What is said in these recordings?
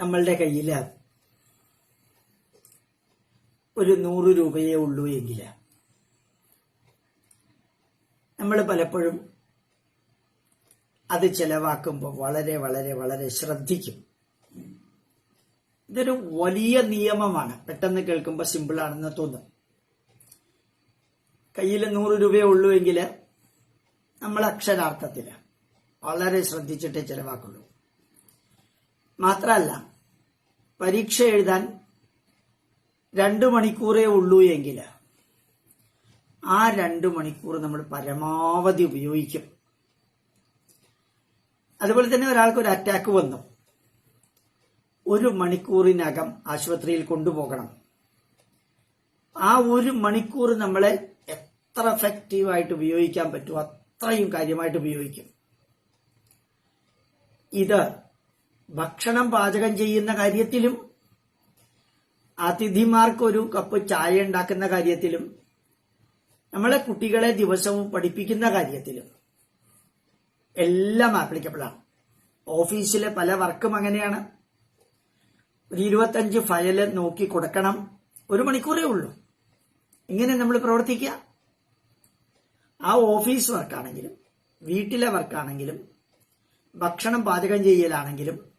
നമ്മളുടെ കയ്യിൽ ഒരു നൂറ് രൂപയേ ഉള്ളൂ എങ്കിൽ നമ്മൾ പലപ്പോഴും അത് ചെലവാക്കുമ്പോൾ വളരെ വളരെ വളരെ ശ്രദ്ധിക്കും. ഇതൊരു വലിയ നിയമമാണ്. പെട്ടെന്ന് കേൾക്കുമ്പോൾ സിമ്പിളാണെന്ന് തോന്നും. കയ്യിൽ നൂറ് രൂപയേ ഉള്ളൂ എങ്കിൽ നമ്മൾ അക്ഷരാർത്ഥത്തിൽ വളരെ ശ്രദ്ധിച്ചിട്ടേ ചെലവാക്കുള്ളൂ. മാത്രമല്ല പരീക്ഷ എഴുതാൻ രണ്ടു മണിക്കൂറേ ഉള്ളൂ എങ്കിൽ ആ രണ്ടു മണിക്കൂർ നമ്മൾ പരമാവധി ഉപയോഗിക്കും. അതുപോലെ തന്നെ ഒരാൾക്ക് ഒരു അറ്റാക്ക് വന്നു. ഒരു മണിക്കൂറിനകം ആശുപത്രിയിൽ കൊണ്ടുപോകണം. ആ ഒരു മണിക്കൂർ നമ്മളെ എത്ര എഫക്റ്റീവായിട്ട് ഉപയോഗിക്കാൻ പറ്റുമോ അത്രയും കാര്യമായിട്ട് ഉപയോഗിക്കും. ഇത് ഭക്ഷണം പാചകം ചെയ്യുന്ന കാര്യത്തിലും അതിഥിമാർക്ക് ഒരു കപ്പ് ചായ ഉണ്ടാക്കുന്ന കാര്യത്തിലും നമ്മളെ കുട്ടികളെ ദിവസവും പഠിപ്പിക്കുന്ന കാര്യത്തിലും എല്ലാം ആപ്ലിക്കബിളാണ് ഓഫീസിലെ പല വർക്കും അങ്ങനെയാണ്. ഒരു ഇരുപത്തഞ്ച് ഫയൽ നോക്കി കൊടുക്കണം. ഒരു മണിക്കൂറേ ഉള്ളൂ. ഇങ്ങനെ നമ്മൾ പ്രവർത്തിക്കുക. ആ ഓഫീസ് വർക്കാണെങ്കിലും വീട്ടിലെ വർക്കാണെങ്കിലും ഭക്ഷണം പാചകം ചെയ്യലാണെങ്കിലും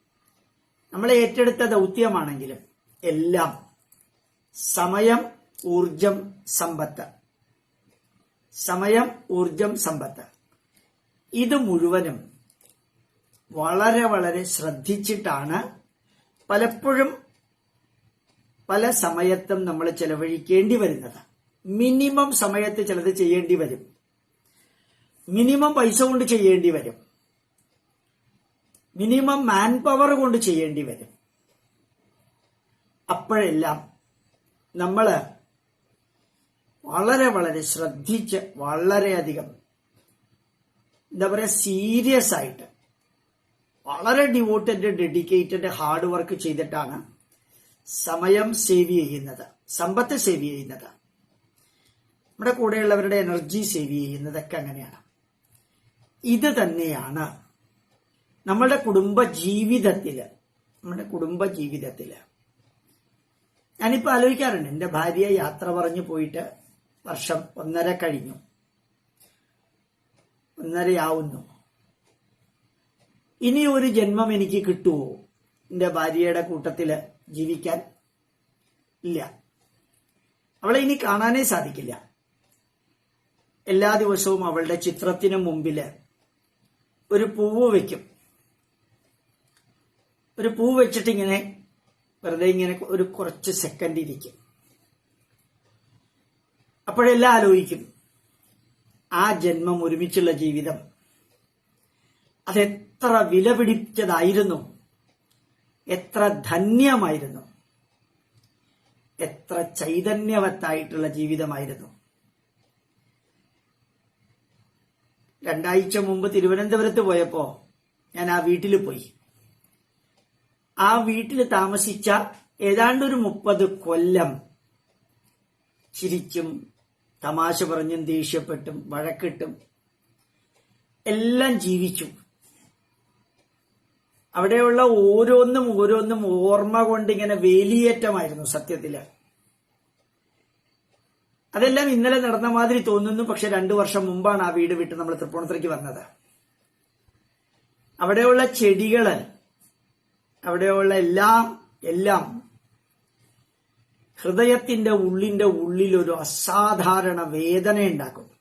നമ്മൾ ഏറ്റെടുത്ത ദൗത്യമാണെങ്കിലും എല്ലാം സമയം ഊർജം സമ്പത്ത്. സമയം ഊർജം സമ്പത്ത്. ഇത് മുഴുവനും വളരെ വളരെ ശ്രദ്ധിച്ചിട്ടാണ് പലപ്പോഴും പല സമയത്തും നമ്മൾ ചെലവഴിക്കേണ്ടി വരുന്നത്. മിനിമം സമയത്ത് ചിലത് ചെയ്യേണ്ടി വരും. മിനിമം പൈസ കൊണ്ട് ചെയ്യേണ്ടി വരും. മിനിമം മാൻ പവർ കൊണ്ട് ചെയ്യേണ്ടി വരും. അപ്പോഴെല്ലാം നമ്മൾ വളരെ വളരെ ശ്രദ്ധിച്ച് വളരെയധികം എന്താ പറയുക സീരിയസ് ആയിട്ട് വളരെ ഡിവോട്ടഡ് ഡെഡിക്കേറ്റഡ് ഹാർഡ് വർക്ക് ചെയ്തിട്ടാണ് സമയം സേവ് ചെയ്യുന്നത് സമ്പത്ത് സേവ് ചെയ്യുന്നത്. നമ്മുടെ കൂടെയുള്ളവരുടെ എനർജി സേവ് ചെയ്യുന്നതൊക്കെ അങ്ങനെയാണ്. ഇത് തന്നെയാണ് നമ്മളുടെ കുടുംബ ജീവിതത്തിൽ നമ്മുടെ കുടുംബ ജീവിതത്തിൽ ഞാനിപ്പോ ആലോചിക്കാറുണ്ട് എന്റെ ഭാര്യ യാത്ര പറഞ്ഞു പോയിട്ട് വർഷം ഒന്നര കഴിഞ്ഞു. ഒന്നരയാവുന്നു. ഇനി ഒരു ജന്മം എനിക്ക് കിട്ടുമോ എന്റെ ഭാര്യയുടെ കൂട്ടത്തിൽ ജീവിക്കാൻ ഇല്ല. അവളെ ഇനി കാണാനേ സാധിക്കില്ല. എല്ലാ ദിവസവും അവളുടെ ചിത്രത്തിന് മുമ്പിൽ ഒരു പൂവ് വെക്കും. ഒരു പൂ വെച്ചിട്ട് ഇങ്ങനെ വെറുതെ ഇങ്ങനെ ഒരു കുറച്ച് സെക്കൻഡ് ഇരിക്കും. അപ്പോഴെല്ലാം ആലോചിക്കും ആ ജന്മം ഒരുമിച്ചുള്ള ജീവിതം അതെത്ര വില പിടിച്ചതായിരുന്നു എത്ര ധന്യമായിരുന്നു എത്ര ചൈതന്യവത്തായിട്ടുള്ള ജീവിതമായിരുന്നു. രണ്ടാഴ്ച മുമ്പ് തിരുവനന്തപുരത്ത് പോയപ്പോ ഞാൻ ആ വീട്ടിൽ പോയി. ആ വീട്ടിൽ താമസിച്ച ഏതാണ്ട് ഒരു മുപ്പത് കൊല്ലം ചിരിച്ചും തമാശ പറഞ്ഞും ദേഷ്യപ്പെട്ടും വഴക്കിട്ടും എല്ലാം ജീവിച്ചു. അവിടെയുള്ള ഓരോന്നും ഓരോന്നും ഓർമ്മ കൊണ്ട് ഇങ്ങനെ വേലിയേറ്റമായിരുന്നു സത്യത്തിൽ. അതെല്ലാം ഇന്നലെ നടന്ന മാതിരി തോന്നുന്നു പക്ഷെ രണ്ടു വർഷം മുമ്പാണ് ആ വീട് വിട്ട് നമ്മൾ തൃപ്പൂണിത്തുറയ്ക്ക് വന്നത്. അവിടെയുള്ള ചെടികൾ അവിടെയുള്ള എല്ലാം എല്ലാം ഹൃദയത്തിന്റെ ഉള്ളിന്റെ ഉള്ളിൽ ഒരു അസാധാരണ വേദന ഉണ്ടാക്കും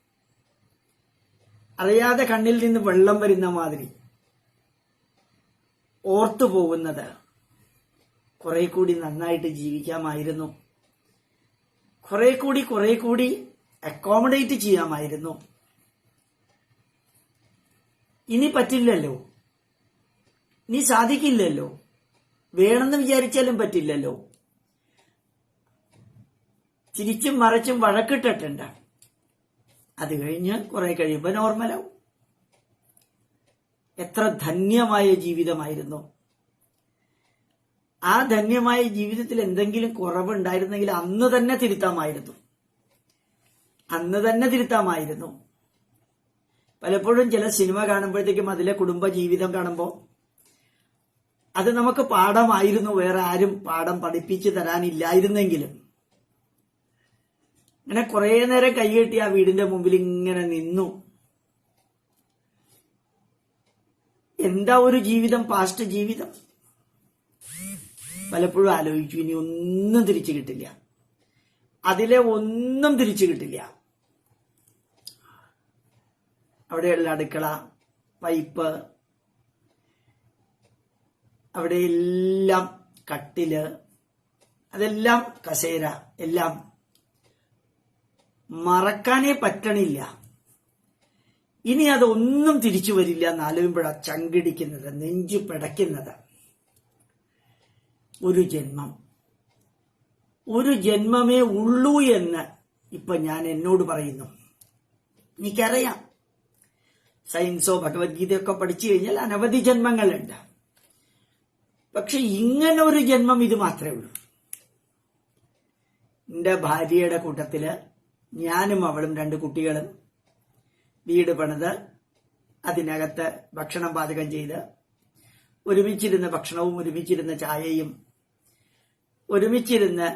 അറിയാതെ കണ്ണിൽ നിന്ന് വെള്ളം വരുന്ന മാതിരി ഓർത്തു പോകുന്നത് കുറെ കൂടി നന്നായിട്ട് ജീവിക്കാമായിരുന്നു. കുറെ കൂടി കുറെ കൂടി അക്കോമഡേറ്റ് ചെയ്യാമായിരുന്നു. ഇനി പറ്റില്ലല്ലോ. ഇനി സാധിക്കില്ലല്ലോ. വേണമെന്ന് വിചാരിച്ചാലും പറ്റില്ലല്ലോ. ചിരിച്ചും മറച്ചും വഴക്കിട്ടിട്ടുണ്ട്. അത് കഴിഞ്ഞ് കുറെ കഴിയുമ്പോ നോർമലാവും. എത്ര ധന്യമായ ജീവിതമായിരുന്നു. ആ ധന്യമായ ജീവിതത്തിൽ എന്തെങ്കിലും കുറവുണ്ടായിരുന്നെങ്കിൽ അന്ന് തന്നെ തിരുത്താമായിരുന്നു. അന്ന് തന്നെ തിരുത്താമായിരുന്നു. പലപ്പോഴും ചില സിനിമ കാണുമ്പോഴത്തേക്കും അതിലെ കുടുംബ ജീവിതം കാണുമ്പോൾ അത് നമുക്ക് പാഠമായിരുന്നു വേറെ ആരും പാഠം പഠിപ്പിച്ചു തരാനില്ലായിരുന്നെങ്കിലും. അങ്ങനെ കുറെ നേരം കൈകെട്ടി ആ വീടിന്റെ മുമ്പിൽ ഇങ്ങനെ നിന്നു. എന്താ ഒരു ജീവിതം പാസ്റ്റ് ജീവിതം? പലപ്പോഴും ആലോചിച്ചു ഇനി ഒന്നും തിരിച്ചു കിട്ടില്ല. അതിലെ ഒന്നും തിരിച്ചു കിട്ടില്ല. അവിടെയുള്ള അടുക്കള പൈപ്പ് അവിടെ എല്ലാം കട്ടിൽ അതെല്ലാം കസേര എല്ലാം മറക്കാനേ പറ്റണില്ല. ഇനി അതൊന്നും തിരിച്ചു വരില്ല എന്ന് ആലോചിക്കുമ്പോഴാ ചങ്കിടിക്കുന്നത് നെഞ്ചു പിടയ്ക്കുന്നത്. ഒരു ജന്മം. ഒരു ജന്മമേ ഉള്ളൂ എന്ന് ഇപ്പൊ ഞാൻ എന്നോട് പറയുന്നു. എനിക്കറിയാം. സയൻസോ ഭഗവത്ഗീതയൊക്കെ പഠിച്ചു കഴിഞ്ഞാൽ അനവധി ജന്മങ്ങളുണ്ട്. പക്ഷെ ഇങ്ങനെ ഒരു ജന്മം ഇത് മാത്രമേ ഉള്ളൂ. എന്റെ ഭാര്യയുടെ കൂട്ടത്തിൽ ഞാനും അവളും രണ്ട് കുട്ടികളും വീട് പണിത് അതിനകത്ത് ഭക്ഷണം പാചകം ചെയ്ത് ഒരുമിച്ചിരുന്ന ഭക്ഷണവും ഒരുമിച്ചിരുന്ന ചായയും ഒരുമിച്ചിരുന്ന്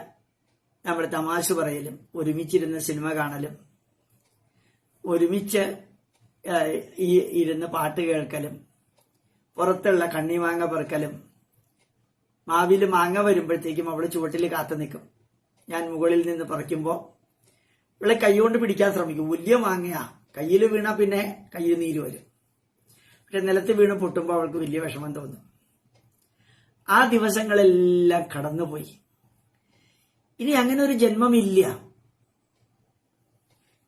നമ്മൾ തമാശ പറയലും ഒരുമിച്ചിരുന്ന് സിനിമ കാണലും ഒരുമിച്ച് ഈ ഇരുന്ന് പാട്ട് കേൾക്കലും പുറത്തുള്ള കണ്ണിമാങ്ങ പെറുക്കലും മാവിൽ മാങ്ങ വരുമ്പോഴത്തേക്കും അവൾ ചുവട്ടിൽ കാത്തു നിൽക്കും. ഞാൻ മുകളിൽ നിന്ന് പറിക്കുമ്പോൾ ഇവളെ കൈകൊണ്ട് പിടിക്കാൻ ശ്രമിക്കും. വലിയ മാങ്ങയാ. കയ്യിൽ വീണാ പിന്നെ കയ്യിൽ നീര് വരും. പക്ഷെ നിലത്ത് വീണ് പൊട്ടുമ്പോൾ അവൾക്ക് വലിയ വിഷമം തോന്നും. ആ ദിവസങ്ങളെല്ലാം കടന്നുപോയി. ഇനി അങ്ങനെ ഒരു ജന്മമില്ല.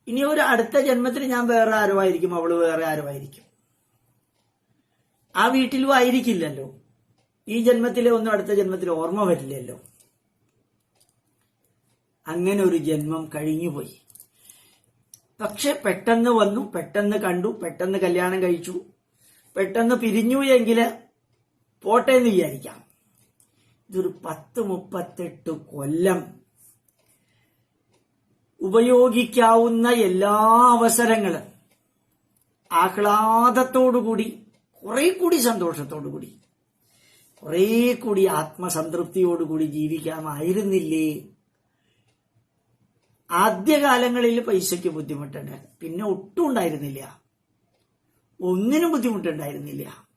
ഇനി ഒരു അടുത്ത ജന്മത്തിൽ ഞാൻ വേറെ ആരോ ആയിരിക്കും അവൾ വേറെ ആരോ ആയിരിക്കും ആ വീട്ടിലും ആയിരിക്കില്ലല്ലോ. ഈ ജന്മത്തിലെ ഒന്നും അടുത്ത ജന്മത്തിൽ ഓർമ്മ വരില്ലല്ലോ. അങ്ങനെ ഒരു ജന്മം കഴിഞ്ഞുപോയി. പക്ഷെ പെട്ടെന്ന് വന്നു പെട്ടെന്ന് കണ്ടു പെട്ടെന്ന് കല്യാണം കഴിച്ചു. പെട്ടെന്ന് പിരിഞ്ഞു എങ്കിൽ പോട്ടെ എന്ന് വിചാരിക്കാം. ഇതൊരു പത്ത് മുപ്പത്തെട്ട് കൊല്ലം ഉപയോഗിക്കാവുന്ന എല്ലാ അവസരങ്ങളും ആഹ്ലാദത്തോടുകൂടി കുറെ കൂടി സന്തോഷത്തോടുകൂടി കുറെ കൂടി ആത്മസംതൃപ്തിയോടുകൂടി ജീവിക്കാമായിരുന്നില്ലേ? ആദ്യകാലങ്ങളിൽ പൈസയ്ക്ക് ബുദ്ധിമുട്ടുണ്ട്. പിന്നെ ഒട്ടും ഉണ്ടായിരുന്നില്ല. ഒന്നിനും ബുദ്ധിമുട്ടുണ്ടായിരുന്നില്ല.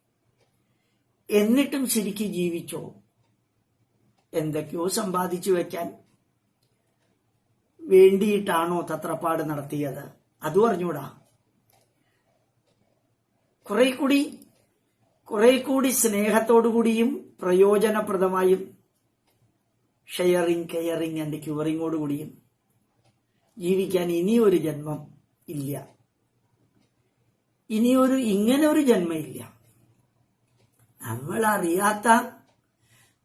എന്നിട്ടും ശരിക്ക് ജീവിച്ചോ? എന്തൊക്കെയോ സമ്പാദിച്ചു വെക്കാൻ വേണ്ടിയിട്ടാണോ തത്രപ്പാട് നടത്തിയത്? അതും അറിഞ്ഞൂടാ. കുറെ കൂടി കുറെ കൂടി സ്നേഹത്തോടുകൂടിയും പ്രയോജനപ്രദമായും ഷെയറിങ് കെയറിങ് ആൻഡ് ക്യൂറിങ്ങോടുകൂടിയും ജീവിക്കാൻ ഇനിയൊരു ജന്മം ഇല്ല. ഇനിയൊരു ഇങ്ങനെ ഒരു ജന്മം ഇല്ല നമ്മൾ അറിയാത്ത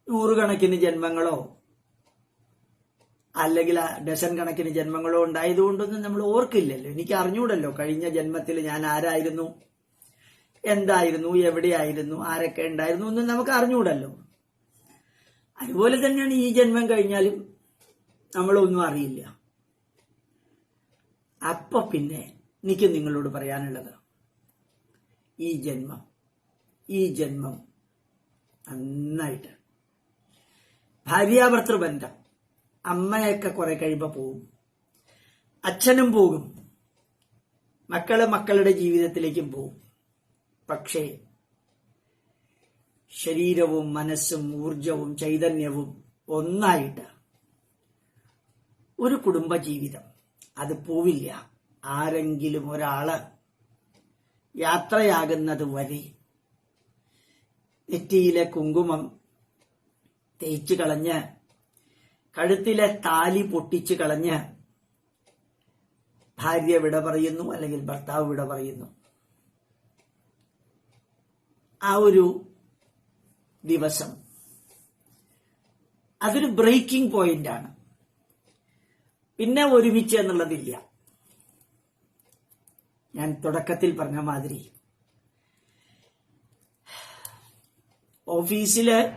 നൂറുകണക്കിന് ജന്മങ്ങളോ അല്ലെങ്കിൽ ഡസൻ കണക്കിന് ജന്മങ്ങളോ ഉണ്ടായതുകൊണ്ടൊന്നും നമ്മൾ ഓർക്കില്ലല്ലോ. എനിക്ക് അറിഞ്ഞൂടല്ലോ കഴിഞ്ഞ ജന്മത്തിൽ ഞാൻ ആരായിരുന്നു? എന്തായിരുന്നു? എവിടെയായിരുന്നു? ആരൊക്കെ ഉണ്ടായിരുന്നു? ഒന്നും നമുക്ക് അറിഞ്ഞുകൂടല്ലോ അതുപോലെ തന്നെയാണ് ഈ ജന്മം കഴിഞ്ഞാലും നമ്മളൊന്നും അറിയില്ല. അപ്പൊ പിന്നെ എനിക്ക് നിങ്ങളോട് പറയാനുള്ളത്. ഈ ജന്മം ഈ ജന്മം നന്നായിട്ട്. ഭാര്യാഭർത്തൃ ബന്ധം. അമ്മയൊക്കെ കുറെ കഴിയുമ്പോൾ പോകും അച്ഛനും പോകും. മക്കൾ മക്കളുടെ ജീവിതത്തിലേക്കും പോകും പക്ഷേ ശരീരവും മനസ്സും ഊർജവും ചൈതന്യവും ഒന്നായിട്ട് ഒരു കുടുംബജീവിതം. അത് പോവില്ല. ആരെങ്കിലും ഒരാൾ യാത്രയാകുന്നത് വരെ നെറ്റിയിലെ കുങ്കുമം തേച്ചു കളഞ്ഞ് കഴുത്തിലെ താലി പൊട്ടിച്ചു കളഞ്ഞ് ഭാര്യ വിട പറയുന്നു അല്ലെങ്കിൽ ഭർത്താവ് വിട പറയുന്നു. ആ ഒരു ദിവസം. അതൊരു ബ്രേക്കിംഗ് പോയിന്റ് ആണ്. പിന്നെ ഒരുമിച്ച് എന്നുള്ളതില്ല. ഞാൻ തുടക്കത്തിൽ പറഞ്ഞ മാതിരി. ഓഫീസിൽ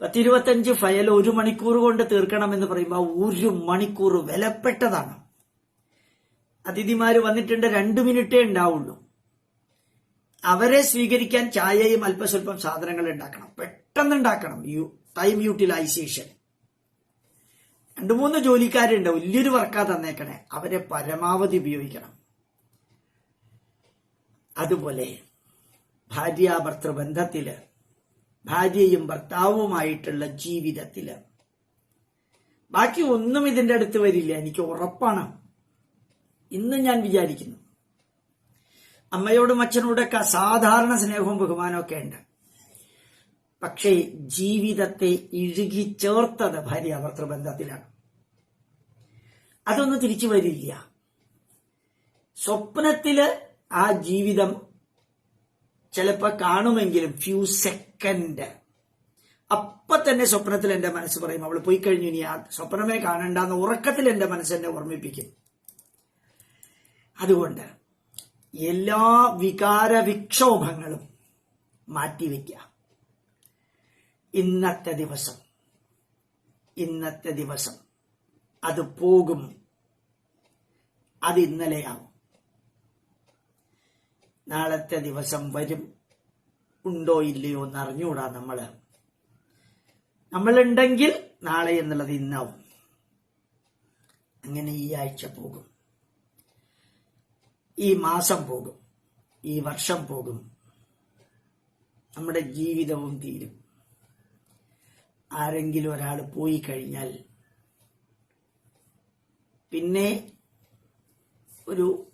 പത്തിരുപത്തഞ്ച് ഫയൽ ഒരു മണിക്കൂർ കൊണ്ട് തീർക്കണമെന്ന് പറയുമ്പോൾ ഒരു മണിക്കൂർ വിലപ്പെട്ടതാണ്. അതിഥിമാര് വന്നിട്ടുണ്ട് രണ്ടു മിനിറ്റേ ഉണ്ടാവുള്ളൂ. അവരെ സ്വീകരിക്കാൻ ചായയും അല്പസ്വല്പം സാധനങ്ങൾ ഉണ്ടാക്കണം. പെട്ടെന്ന് ഉണ്ടാക്കണം. You time utilization. രണ്ടു മൂന്ന് ജോലിക്കാരുണ്ട്. വലിയൊരു വർക്കാ തന്നേക്കണേ. അവരെ പരമാവധി ഉപയോഗിക്കണം. അതുപോലെ ഭാര്യാഭർത്തൃ ബന്ധത്തിൽ ഭാര്യയും ഭർത്താവുമായിട്ടുള്ള ജീവിതത്തിൽ. ബാക്കി ഒന്നും ഇതിന്റെ അടുത്ത് വരില്ല. എനിക്ക് ഉറപ്പാണ്. ഇന്ന് ഞാൻ വിചാരിക്കുന്നു. അമ്മയോടും അച്ഛനോടൊക്കെ സാധാരണ സ്നേഹവും ബഹുമാനവും ഒക്കെ ഉണ്ട്. പക്ഷേ ജീവിതത്തെ ഇഴുകി ചേർത്തത് ഭാര്യ ഭർത്തൃബന്ധത്തിലാണ്. അതൊന്നും തിരിച്ചു വരില്ല. സ്വപ്നത്തിൽ ആ ജീവിതം ചിലപ്പോ കാണുമെങ്കിലും ഫ്യൂ സെക്കൻഡ് അപ്പൊ തന്നെ സ്വപ്നത്തിൽ എന്റെ മനസ്സ് പറയും അവൾ പോയി കഴിഞ്ഞു ഇനി ആ സ്വപ്നമേ കാണണ്ടെന്ന് ഉറക്കത്തിൽ എന്റെ മനസ്സ് എന്നെ ഓർമ്മിപ്പിക്കും. അതുകൊണ്ട് എല്ലാ വികാര വിക്ഷോഭങ്ങളും മാറ്റിവെക്കുക ഇന്നത്തെ ദിവസം ഇന്നത്തെ ദിവസം അത് പോകും. അത് ഇന്നലെയാവും. നാളത്തെ ദിവസം വരും ഉണ്ടോ ഇല്ലയോ എന്ന് അറിഞ്ഞുകൂടാ നമ്മൾ. നമ്മളുണ്ടെങ്കിൽ നാളെ എന്നുള്ളത് ഇന്നാവും. അങ്ങനെ ഈ ആഴ്ച പോകും. ഈ മാസം പോകും. ഈ വർഷം പോകും. നമ്മുടെ ജീവിതവും തീരും. ആരെങ്കിലും ഒരാൾ പോയി കഴിഞ്ഞാൽ പിന്നെ ഒരു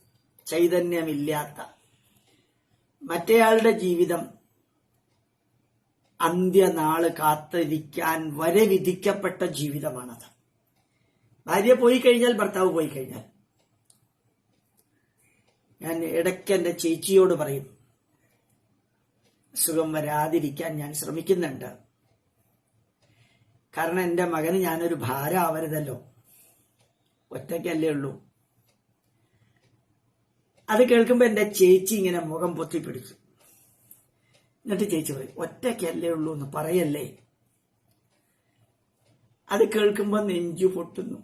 ചൈതന്യമില്ലാത്ത മറ്റേയാളുടെ ജീവിതം അന്ത്യനാൾ കാത്തിരിക്കാൻ വരെ വിധിക്കപ്പെട്ട ജീവിതമാണത്. ഭാര്യ പോയി കഴിഞ്ഞാൽ ഭർത്താവ് പോയി കഴിഞ്ഞാൽ. ഞാൻ ഇടയ്ക്ക് എന്റെ ചേച്ചിയോട് പറയും സുഖം വരാതിരിക്കാൻ ഞാൻ ശ്രമിക്കുന്നുണ്ട്. കാരണം എന്റെ മകന് ഞാനൊരു ഭാരമാവരുതല്ലോ ഒറ്റയ്ക്കല്ലേ ഉള്ളൂ. അത് കേൾക്കുമ്പോൾ എന്റെ ചേച്ചി ഇങ്ങനെ മുഖം പൊത്തിപ്പിടിച്ചു എന്നിട്ട് ചേച്ചി പറയും ഒറ്റയ്ക്കല്ലേ ഉള്ളൂ എന്ന് പറയല്ലേ? അത് കേൾക്കുമ്പോൾ നെഞ്ചു പൊട്ടുന്നു.